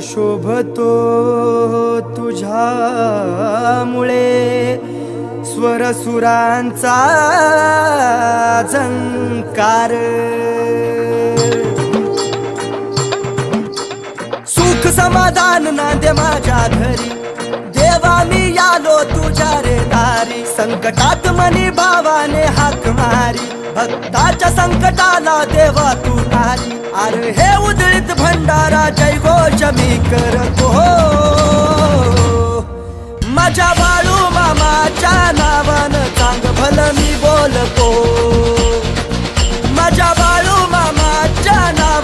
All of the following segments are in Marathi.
शोभतो तुझ्यामुळे. स्वरसुरांचा झंकार. सुख समाधान नांदे माझ्या घरी. देवा मी आलो तुझ्या रे दारी. संकटात मनी भावाने हाक मारी. भक्ताच्या संकटाला देवा तू तारी अरे हे उदळीत भंडारा जय घोष मी करतो हो। माझ्या बाळू मामाच्या नावानं चांग भल मी बोलतो। माझ्या बाळू मामाच्या नावानं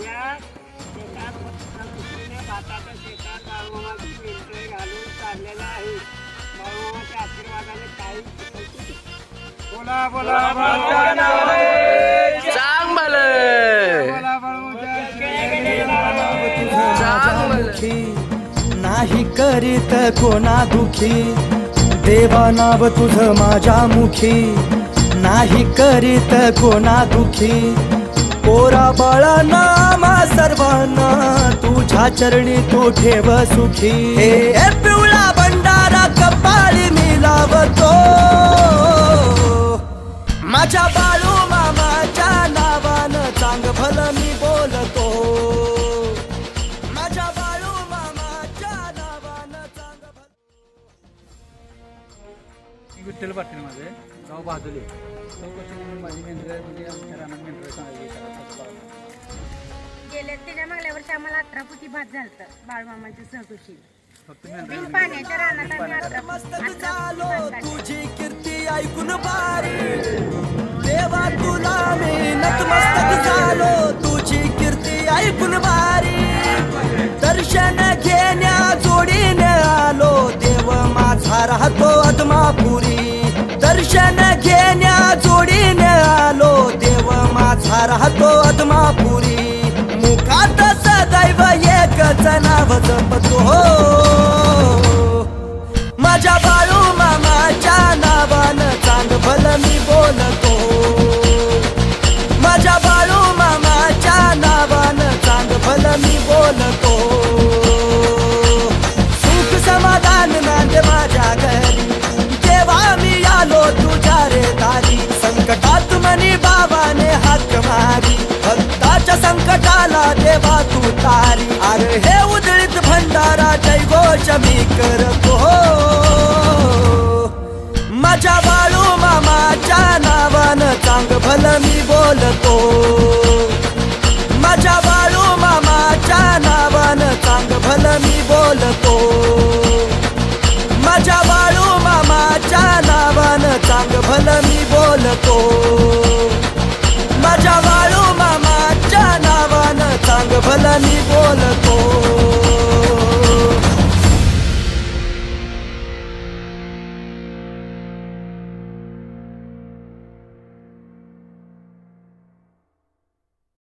माझ्या शेतात संस्कृतीने भाताच्या शेतात बाळूमामाची पिंपळे घालून चाललेला आहे. बाळूमामाच्या आशीर्वादाने काही. बोला बोला नाही करीत कोणा दुखी. देवा नाव तुझ माझ्या मुखी. नाही करीत कोणा दुखी. पोरा बाळा नामा सर्वांना तुझ्या चरणी तू ठेव सुखी. हे पिवळा भंडारा कपाळी मी लावतो. माझ्या बाळू मामाच्या नावानं चांग भलं मी विठ्ठल पाटील माझे गाव बाजूले. चौकशी म्हणून माझी मेंढरं म्हणजे आमच्या रानात मेंढरं सांगायची गेल्या त्याच्या मागल्या वर्षी आम्हाला अठरा फुटी भात झालतं बाळमामाच्या सहकुशी फक्त बिन मेंढरं पाण्याच्या रानात आम्ही अठरा मस्तक अठरा झालो. तुझी कीर्ती ऐकून बारी देवा तुला मी नतमस्तक झालो. तुझी कीर्ती ऐकून बारी दर्शन घेण्या जोडीने आलो. देव माझा राहतो अदमापुरी दर्शन घेण्या जोडीने आलो. देव माझा राहतो अदमापुरी मुखात सदैव एकच नाव जपतो. माझ्या बाळू मामाच्या नावानं चांग भल मी बोलतो. माझ्या बाळू मामाच्या नावानं चांग भल मी बोलतो. संकटात मनी बाबाने हाक मारी. भक्ताच्या संकटाला देवा तू तारी. अरे हे उदळीत भंडारा जय गोष मी करतो माझ्या बाळू मामाच्या नावानं चांग भल मी बोलतो. माझ्या बाळू मामाच्या नावानं चांग भल मी बोलतो. माझ्या बाळू मामाच्या नावानं चांग भल मी बोलतो.